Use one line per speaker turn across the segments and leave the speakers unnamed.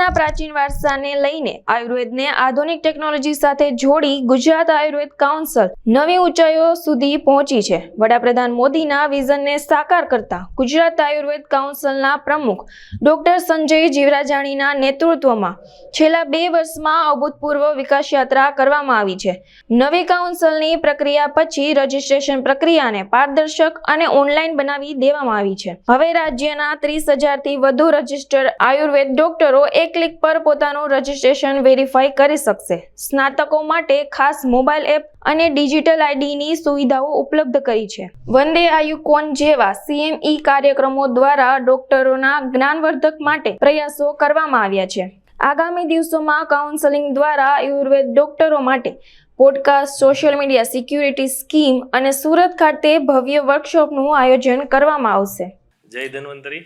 ગુજરાતના પ્રાચીન વારસાને લઈને આયુર્વેદને આધુનિક ટેકનોલોજી સાથે જોડી ગુજરાત આયુર્વેદ કાઉન્સિલ નવી ઊંચાઈઓ સુધી પહોંચી છે. વડાપ્રધાન મોદીના વિઝનને સાકાર કરતા ગુજરાત આયુર્વેદ કાઉન્સિલના પ્રમુખ ડોક્ટર સંજય જીવરાજાણીના નેતૃત્વમાં છેલ્લા બે વર્ષમાં અભૂતપૂર્વ વિકાસ યાત્રા કરવામાં આવી છે. નવી કાઉન્સિલની પ્રક્રિયા પછી રજીસ્ટ્રેશન પ્રક્રિયાને પારદર્શક અને ઓનલાઈન બનાવી દેવામાં આવી છે. હવે રાજ્યના ત્રીસ હજારથી વધુ રજિસ્ટર્ડ આયુર્વેદ ડોક્ટરો એક ક્લિક પર પોતાનું રજિસ્ટ્રેશન વેરીફાઈ કરી શકશે. સ્નાતકો માટે ખાસ મોબાઈલ એપ અને ડિજિટલ આઈડીની સુવિધાઓ ઉપલબ્ધ કરી છે. વંદે આયુકોન જેવા સીએમઈ કાર્યક્રમો દ્વારા ડોક્ટરોના જ્ઞાનવર્ધક માટે પ્રયાસો કરવામાં આવ્યા છે. આગામી દિવસોમાં કાઉન્સેલિંગ દ્વારા આયુર્વેદ ડોક્ટરો માટે podcast, social media, security scheme અને સુરત ખાતે ભવ્ય વર્કશોપનું આયોજન કરવામાં આવશે.
જય ધન્વંતરી.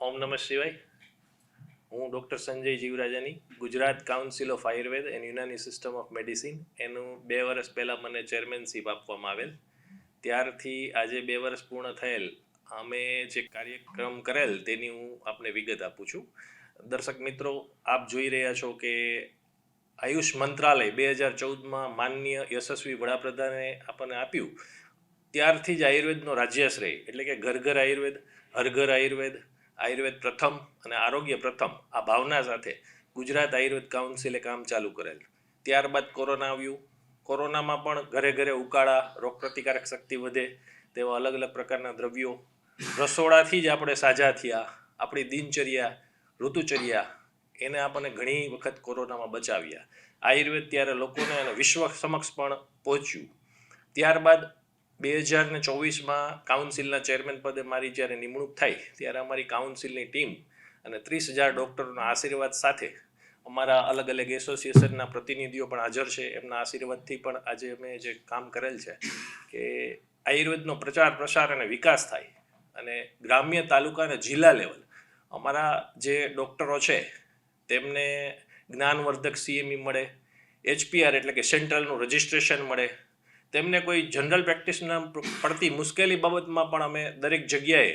ઓમ નમઃ શિવાય. હું doctor Sanjay Jivrajani Gujarat council of Ayurveda and Unani system of medicine એનું બે વર્ષ પહેલાં મને ચેરમેનશીપ આપવામાં આવેલ. ત્યારથી આજે બે વર્ષ પૂર્ણ થયેલ. અમે જે કાર્યક્રમ કરેલ તેની હું આપને વિગત આપું છું. દર્શક મિત્રો, આપ જોઈ રહ્યા છો કે આયુષ મંત્રાલય બે હજાર ચૌદમાં માનનીય યશસ્વી વડાપ્રધાને આપણને આપ્યું. ત્યારથી જ આયુર્વેદનો રાજ્યાશ્રય, એટલે કે ઘર ઘર આયુર્વેદ, હર ઘર આયુર્વેદ આયુર્વેદ પ્રથમ અને આરોગ્ય પ્રથમ આ ભાવના સાથે ગુજરાત આયુર્વેદ કાઉન્સિલે કામ ચાલુ કરેલ. ત્યારબાદ કોરોના આવ્યું. કોરોનામાં પણ ઘરે ઘરે ઉકાળા રોગ પ્રતિકારક શક્તિ વધે તેવા અલગ અલગ પ્રકારના દ્રવ્યો રસોડાથી જ આપણે સાજા થયા. આપણી દિનચર્યા, ઋતુચર્યા, એને આપણને ઘણી વખત કોરોનામાં બચાવ્યા. આયુર્વેદ ત્યારે લોકોને અને વિશ્વ સમક્ષ પણ પહોંચ્યું. ત્યારબાદ બે હજાર ને ચોવીસમાં કાઉન્સિલના ચેરમેન પદે મારી જ્યારે નિમણૂક થઈ, ત્યારે અમારી કાઉન્સિલની ટીમ અને ત્રીસ હજાર ડૉક્ટરોના આશીર્વાદ સાથે અમારા અલગ અલગ એસોસિએશનના પ્રતિનિધિઓ પણ હાજર છે. એમના આશીર્વાદથી પણ આજે અમે જે કામ કરેલ છે કે આયુર્વેદનો પ્રચાર, પ્રસાર અને વિકાસ થાય અને ગ્રામ્ય તાલુકા અને જિલ્લા લેવલ અમારા જે ડૉક્ટરો છે, તેમને જ્ઞાનવર્ધક સીએમઈ મળે એચપીઆર એટલે કે સેન્ટ્રલનું રજિસ્ટ્રેશન મળે તેમને કોઈ જનરલ પ્રેક્ટિસના પડતી મુશ્કેલી બાબતમાં પણ અમે દરેક જગ્યાએ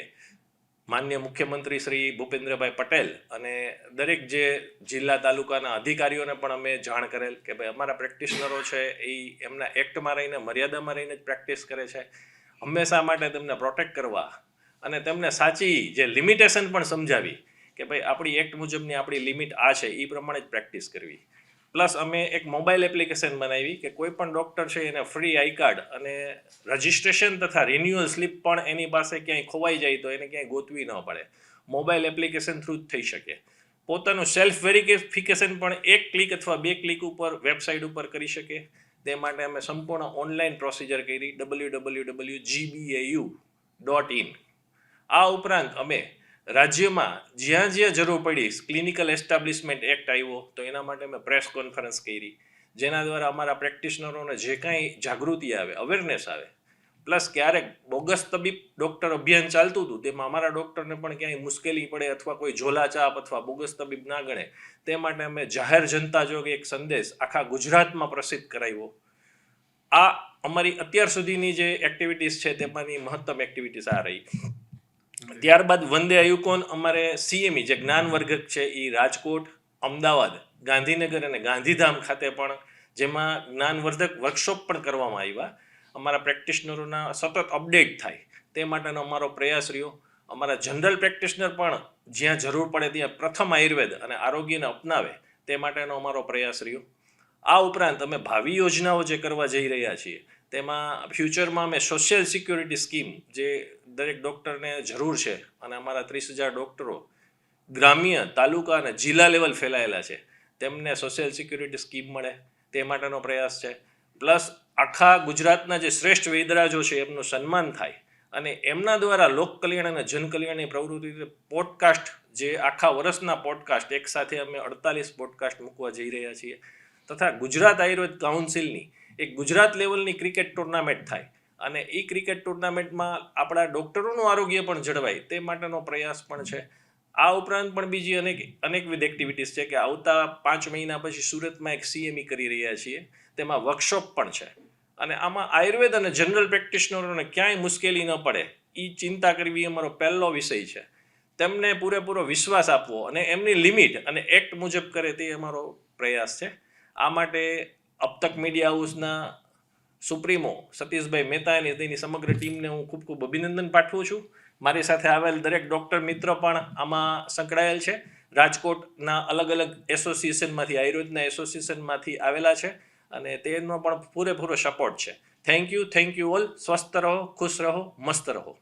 માન્ય મુખ્યમંત્રી શ્રી ભૂપેન્દ્રભાઈ પટેલ અને દરેક જે જિલ્લા તાલુકાના અધિકારીઓને પણ અમે જાણ કરેલ કે ભાઈ અમારા પ્રેક્ટિશનરો છે એ એમના એક્ટમાં રહીને, મર્યાદામાં રહીને જ પ્રેક્ટિસ કરે છે. હંમેશા માટે તેમને પ્રોટેક્ટ કરવા અને તેમને સાચી જે લિમિટેશન પણ સમજાવી કે ભાઈ આપણી એક્ટ મુજબની આપણી લિમિટ આ છે એ પ્રમાણે જ પ્રેક્ટિસ કરવી. પ્લસ અમે એક મોબાઈલ એપ્લિકેશન બનાવી કે કોઈ પણ ડૉક્ટર છે એને ફ્રી આઈ કાર્ડ અને રજિસ્ટ્રેશન તથા રિન્યુઅલ સ્લિપ પણ એની પાસે ક્યાંય ખોવાઈ જાય તો એને ક્યાંય ગોતવી ન પડે. મોબાઈલ એપ્લિકેશન થ્રુ જ થઈ શકે. પોતાનું સેલ્ફ વેરિફિકેશન પણ એક ક્લિક અથવા બે ક્લિક ઉપર વેબસાઇટ ઉપર કરી શકે. તે માટે અમે સંપૂર્ણ ઓનલાઈન પ્રોસિજર કરી W W W GBAU dot in આ ઉપરાંત અમે રાજ્યમાં જ્યાં જ્યાં જરૂર પડી ક્લિનિકલ એસ્ટાબ્લિશમેન્ટ એક્ટ આવ્યો, તો એના માટે અમે પ્રેસ કોન્ફરન્સ કરી. જેના દ્વારા અમારા પ્રેક્ટિશનરોને જે કાંઈ જાગૃતિ આવે અવેરનેસ આવે. પ્લસ ક્યારેક બોગસ તબીબ ડૉક્ટર અભિયાન ચાલતું હતું, તેમાં અમારા ડૉક્ટરને પણ ક્યાંય મુશ્કેલી પડે અથવા કોઈ ઝોલાચાપ અથવા બોગસ તબીબ ના ગણે, તે માટે અમે જાહેર જનતા જોગે એક સંદેશ આખા ગુજરાતમાં પ્રસિદ્ધ કરાવ્યો. આ અમારી અત્યાર સુધીની જે એક્ટિવિટીઝ છે, તેમાંની મહત્તમ એક્ટિવિટીઝ આ રહી. ત્યારબાદ વંદે આયુકોન અમારે સીએમઈ જે જ્ઞાન વર્ગ છે એ રાજકોટ, અમદાવાદ, ગાંધીનગર અને ગાંધીધામ ખાતે પણ જેમાં જ્ઞાનવર્ધક વર્કશોપ પણ કરવામાં આવ્યા. અમારા પ્રેક્ટિશનરોના સતત અપડેટ થાય. તે માટેનો અમારો પ્રયાસ રહ્યો. અમારા જનરલ પ્રેક્ટિશનર પણ જ્યાં જરૂર પડે ત્યાં પ્રથમ આયુર્વેદ અને આરોગ્યને અપનાવે તે માટેનો અમારો પ્રયાસ રહ્યો. આ ઉપરાંત અમે ભાવિ યોજનાઓ જે કરવા જઈ રહ્યા છીએ તેમાં ફ્યુચરમાં અમે સોશિયલ સિક્યુરિટી સ્કીમ જે દરેક ડૉક્ટરને જરૂર છે અને અમારા ત્રીસ હજાર ડૉક્ટરો ગ્રામ્ય, તાલુકા અને જિલ્લા લેવલ ફેલાયેલા છે. તેમને સોશિયલ સિક્યુરિટી સ્કીમ મળે. તે માટેનો પ્રયાસ છે. પ્લસ આખા ગુજરાતના જે શ્રેષ્ઠ વૈદરાજો છે, એમનું સન્માન થાય. અને એમના દ્વારા લોક કલ્યાણ અને જનકલ્યાણની પ્રવૃત્તિ પોડકાસ્ટ જે આખા વર્ષના પોડકાસ્ટ એક સાથે અમે અડતાલીસ પોડકાસ્ટ મૂકવા જઈ રહ્યા છીએ. તથા ગુજરાત આયુર્વેદ કાઉન્સિલની એક ગુજરાત લેવલની ક્રિકેટ ટુર્નામેન્ટ થાય અને એ ક્રિકેટ ટુર્નામેન્ટમાં આપણા ડૉક્ટરોનું આરોગ્ય પણ જળવાય તે માટેનો પ્રયાસ પણ છે. આ ઉપરાંત પણ બીજી અનેક અનેકવિધ એક્ટિવિટીઝ છે કે આવતા પાંચ મહિના પછી સુરતમાં એક સીએમઈ કરી રહ્યા છીએ. તેમાં વર્કશોપ પણ છે. અને આમાં આયુર્વેદ અને જનરલ પ્રેક્ટિશનરોને ક્યાંય મુશ્કેલી ન પડે. એ ચિંતા કરવી અમારો પહેલો વિષય છે. તેમને પૂરેપૂરો વિશ્વાસ આપવો અને એમની લિમિટ અને એક્ટ મુજબ કરે તે અમારો પ્રયાસ છે. આ માટે અબતક મીડિયા હાઉસના સુપ્રીમો સતીશભાઈ મહેતા અને તેની સમગ્ર ટીમને હું ખૂબ ખૂબ અભિનંદન પાઠવું છું. મારી સાથે આવેલ દરેક ડૉક્ટર મિત્ર પણ આમાં સંકળાયેલ છે. રાજકોટના અલગ અલગ એસોસિએશનમાંથી આયુર્વેદના એસોસિએશનમાંથી આવેલા છે અને તેનો પણ પૂરેપૂરો સપોર્ટ છે. Thank you thank you all સ્વસ્થ રહો, ખુશ રહો, મસ્ત રહો.